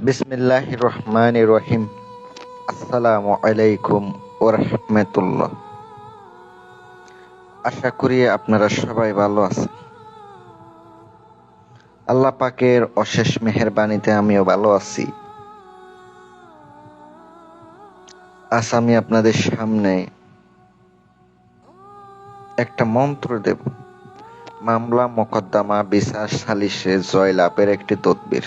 বিসমিল্লাহ রহমান রহিম আসসালামু আলাইকুম ও রহমতুল্লাহ আশা করি আপনারা সবাই ভালো আছেন। আল্লাহ পাকের অশেষ মেহেরবানিতে আমিও ভালো আছি। আজ আমি আপনাদের সামনে একটা মন্ত্র দেব। মামলা মোকদ্দমা বিচার সালিশে জয়লাভের একটি তদবির।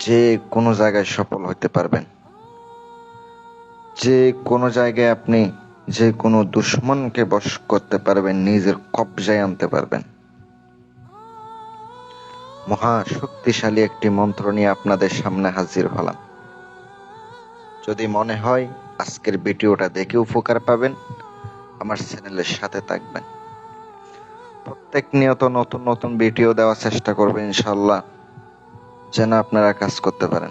যে কোনো জায়গায় সফল হতে পারবেন। যে কোনো জায়গায় আপনি যে কোনো দুশ্মনকে বশ করতে পারবেন, নিজের কবজায় আনতে পারবেন। মহা শক্তিশালী একটি মন্ত্র নিয়ে আপনাদের সামনে হাজির হলাম। যদি মনে হয় আজকের ভিডিওটা দেখে উপকার পাবেন, আমার চ্যানেলের সাথে থাকবেন। প্রত্যেক নিয়ত নতুন নতুন ভিডিও দেওয়ার চেষ্টা করবেন ইনশাল্লাহ যেন আপনারা কাজ করতে পারেন।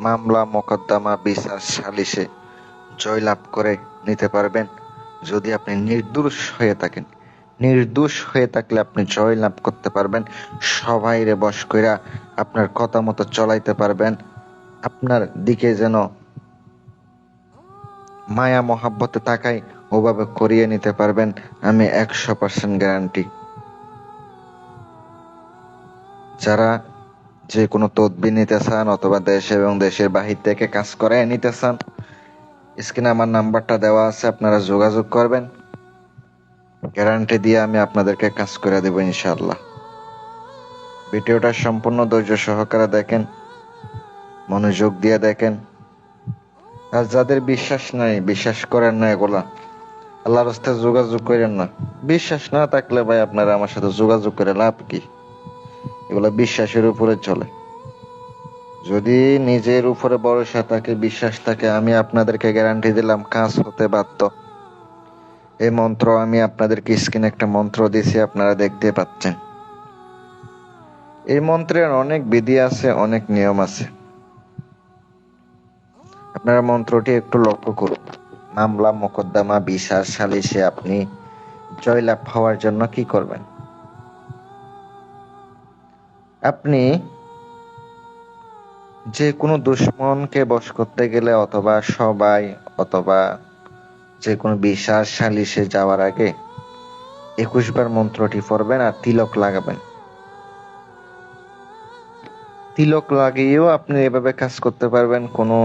মামলা, মোকদ্দমা, বিচার, সালিশে জয়লাভ করে নিতে পারবেন যদি আপনি নির্দোষ হয়ে থাকেন। নির্দোষ হয়ে থাকলে আপনি জয় লাভ করতে পারবেন। সবাই রে বস কইরা আপনার কথা মতো চলাইতে পারবেন। আপনার দিকে যেন মায়া, মহাব্বতে তাকাই ওভাবে করিয়ে নিতে পারবেন। আমি একশো পার্সেন্ট গ্যারান্টি যারা যে কোনো তদবি নিতে চান অথবা দেশ এবং দেশের বাহির থেকে কাজ করে নিতে চান, স্ক্রিনে আমার নাম্বারটা দেওয়া আছে, আপনারা যোগাযোগ করবেন। গ্যারান্টি দিয়ে আমি আপনাদেরকে কাজ করে দেবো ইনশাল্লাহ ভিডিওটা সম্পূর্ণ ধৈর্য সহকারে দেখেন, মনোযোগ দিয়ে দেখেন। আর যাদের বিশ্বাস নাই, বিশ্বাস করেন না এগুলা। আল্লাহর রাস্তায় যোগাযোগ করেন না। বিশ্বাস না থাকলে ভাই আপনারা আমার সাথে যোগাযোগ করে লাভ কি? এগুলো বিশ্বাসের উপরে চলে। যদি নিজের উপরে ভরসা থাকে, বিশ্বাস থাকে, আমি আপনাদেরকে গ্যারান্টি দিলাম, কাজ হতে বাধ্য। এই মন্ত্র আমি আপনাদেরকে স্ক্রিনে একটা মন্ত্র দিয়েছি, আপনারা দেখতে পাচ্ছেন। এই মন্ত্রের অনেক বিধি আছে, অনেক নিয়ম আছে। আপনারা মন্ত্রটি একটু লক্ষ্য করুন। মামলা, মোকদ্দমা, বিচার সালিশে আপনি জয়লাভ হওয়ার জন্য কি করবেন? আপনি যে কোনো দুশ্মনকে বশ করতে গেলে অথবা সবাই অথবা যে কোনো বিশ্বাস সালিশে যাওয়ার আগে একুশ বার মন্ত্রটি পড়বেন আর তিলক লাগাবেন। তিলক লাগিয়েও আপনি এভাবে কাজ করতে পারবেন। কোনো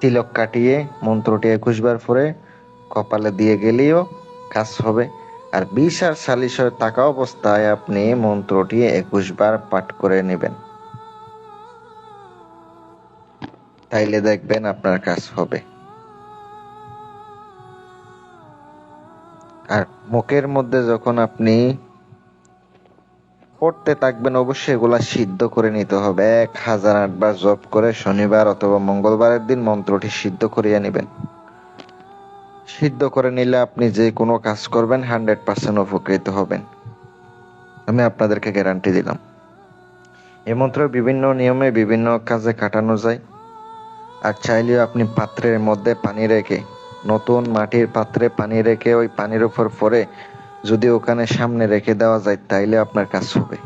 তিলক কাটিয়ে মন্ত্রটি একুশ বার পরে কপালে দিয়ে গেলেও কাজ হবে। আর বিষ আর সালিশ হয়ে থাকা অবস্থায় আপনি মন্ত্রটি একুশ বার পাঠ করে নেবেন। তাইলে দেখবেন আপনার কাজ হবে। আর মুখের মধ্যে যখন আপনি পড়তে থাকবেন, অবশ্যই এগুলা সিদ্ধ করে নিতে হবে। এক হাজার আটবার জপ করে শনিবার অথবা মঙ্গলবারের দিন মন্ত্রটি সিদ্ধ করিয়ে নেবেন। সিদ্ধ করে নিলে আপনি যে কোনো কাজ করবেন হান্ড্রেড পার্সেন্ট উপকৃত হবেন। আমি আপনাদেরকে গ্যারান্টি দিলাম। এই মন্ত্র বিভিন্ন নিয়মে বিভিন্ন কাজে কাটানো যায়। আর চাইলেও আপনি পাত্রের মধ্যে পানি রেখে, নতুন মাটির পাত্রে পানি রেখে ওই পানির উপর পরে যদি ওখানে সামনে রেখে দেওয়া যায়, তাইলে আপনার কাজ হবে।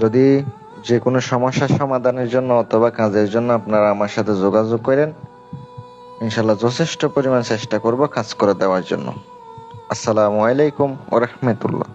যদি যে কোনো সমস্যার সমাধানের জন্য অথবা কাজের জন্য আপনারা আমার সাথে যোগাযোগ করেন ইনশাল্লাহ যথেষ্ট পরিমাণ চেষ্টা করব কাজ করে দেওয়ার জন্য। আসসালামু আলাইকুম ওরহমতুল্লাহ